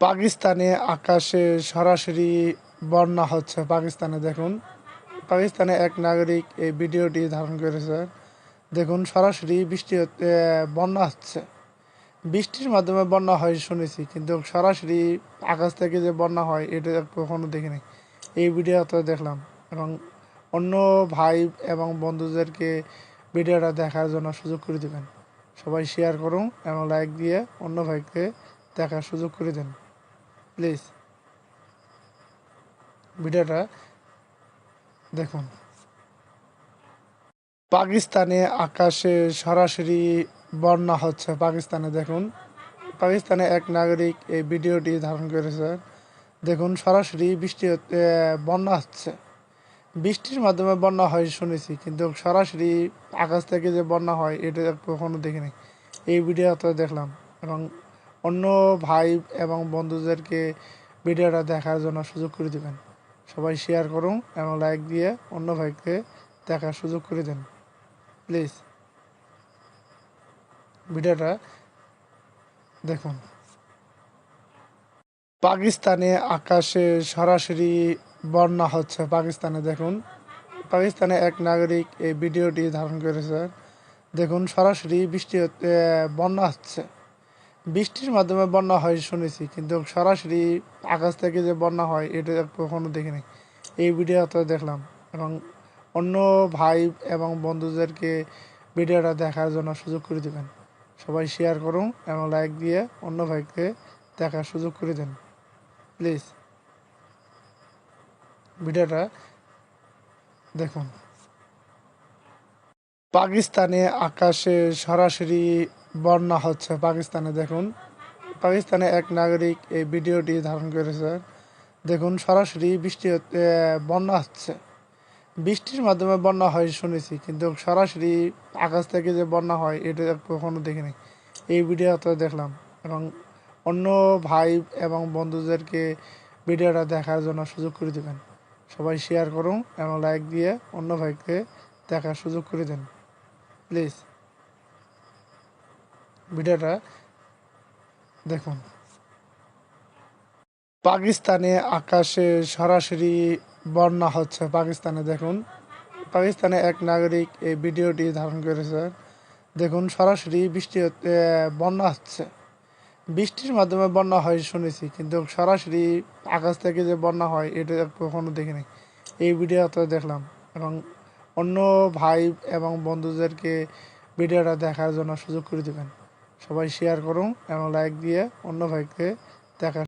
পাকিস্তানে আকাশে সরাসরি বন্যা হচ্ছে। পাকিস্তানে দেখুন। পাকিস্তানে এক নাগরিক এই ভিডিওটি ধারণ করেছে। দেখুন, সরাসরি বৃষ্টি বন্যা হচ্ছে। বৃষ্টির মাধ্যমে বন্যা হয় শুনেছি, কিন্তু সরাসরি আকাশ থেকে যে বন্যা হয়, এটা কখনো দেখিনি। এই ভিডিওতে দেখলাম। এবং অন্য ভাই এবং বন্ধুদেরকে ভিডিওটা দেখার জন্য সুযোগ করে দেবেন। সবাই শেয়ার করুন এবং লাইক দিয়ে অন্য ভাইকে দেখার সুযোগ করে দেন। প্লিজ। ভিডিওটা দেখুন। পাকিস্তানে আকাশে সরাসরি বন্যা হচ্ছে, পাকিস্তানে দেখুন। পাকিস্তানে এক নাগরিক এই ভিডিওটি ধারণ করেছে। দেখুন, সরাসরি বৃষ্টি বন্যা হচ্ছে। বৃষ্টির মাধ্যমে বন্যা হয় শুনেছি, কিন্তু সরাসরি আকাশ থেকে যে বন্যা হয়, এটা কখনো দেখিনি। এই ভিডিওতে দেখলাম এবং অন্য ভাই এবং বন্ধুদেরকে ভিডিওটা দেখার জন্য সুযোগ করে দেবেন। সবাই শেয়ার করুন এবং লাইক দিয়ে অন্য ভাইকে দেখার সুযোগ করে দেন। প্লিজ ভিডিওটা দেখুন। পাকিস্তানে আকাশে সরাসরি বন্যা হচ্ছে। পাকিস্তানে দেখুন। পাকিস্তানে এক নাগরিক এই ভিডিওটি ধারণ করেছে। দেখুন, সরাসরি বৃষ্টি হচ্ছে, বন্যা হচ্ছে। বৃষ্টির মাধ্যমে বন্যা হয় শুনেছি, কিন্তু সরাসরি আকাশ থেকে যে বন্যা হয়, এটা কখনো দেখিনি। এই ভিডিওতে দেখলাম এবং অন্য ভাই এবং বন্ধুদেরকে ভিডিওটা দেখার জন্য সুযোগ করে দেবেন। সবাই শেয়ার করুন এবং লাইক দিয়ে অন্য ভাইকে দেখার সুযোগ করে দেন। প্লিজ ভিডিওটা দেখুন। পাকিস্তানে আকাশে সরাসরি বন্যা হচ্ছে পাকিস্তানে, দেখুন। পাকিস্তানে এক নাগরিক এই ভিডিওটি ধারণ করেছে। দেখুন, সরাসরি বৃষ্টি বন্যা হচ্ছে। বৃষ্টির মাধ্যমে বন্যা হয় শুনেছি, কিন্তু সরাসরি আকাশ থেকে যে বন্যা হয়, এটা কখনো দেখিনি। এই ভিডিওতে দেখলাম এবং অন্য ভাই এবং বন্ধুদেরকে ভিডিওটা দেখার জন্য সুযোগ করে দেবেন। সবাই শেয়ার করুন এবং লাইক দিয়ে অন্য ভাইকে দেখার সুযোগ করে দেন। প্লিজ ভিডিওটা দেখুন। পাকিস্তানে আকাশে সরাসরি বন্যা হচ্ছে, পাকিস্তানে দেখুন। পাকিস্তানে এক নাগরিক এই ভিডিওটি ধারণ করেছে। দেখুন, সরাসরি বৃষ্টি বন্যা হচ্ছে। বৃষ্টির মাধ্যমে বন্যা হয় শুনেছি, কিন্তু সরাসরি আকাশ থেকে যে বন্যা হয়, এটা কখনো দেখিনি। এই ভিডিওতে দেখলাম এবং অন্য ভাই এবং বন্ধুদেরকে ভিডিওটা দেখার জন্য সুযোগ করে দেবেন। সবাই শেয়ার করুন এবং লাইক দিয়ে অন্য ভাইকে দেখার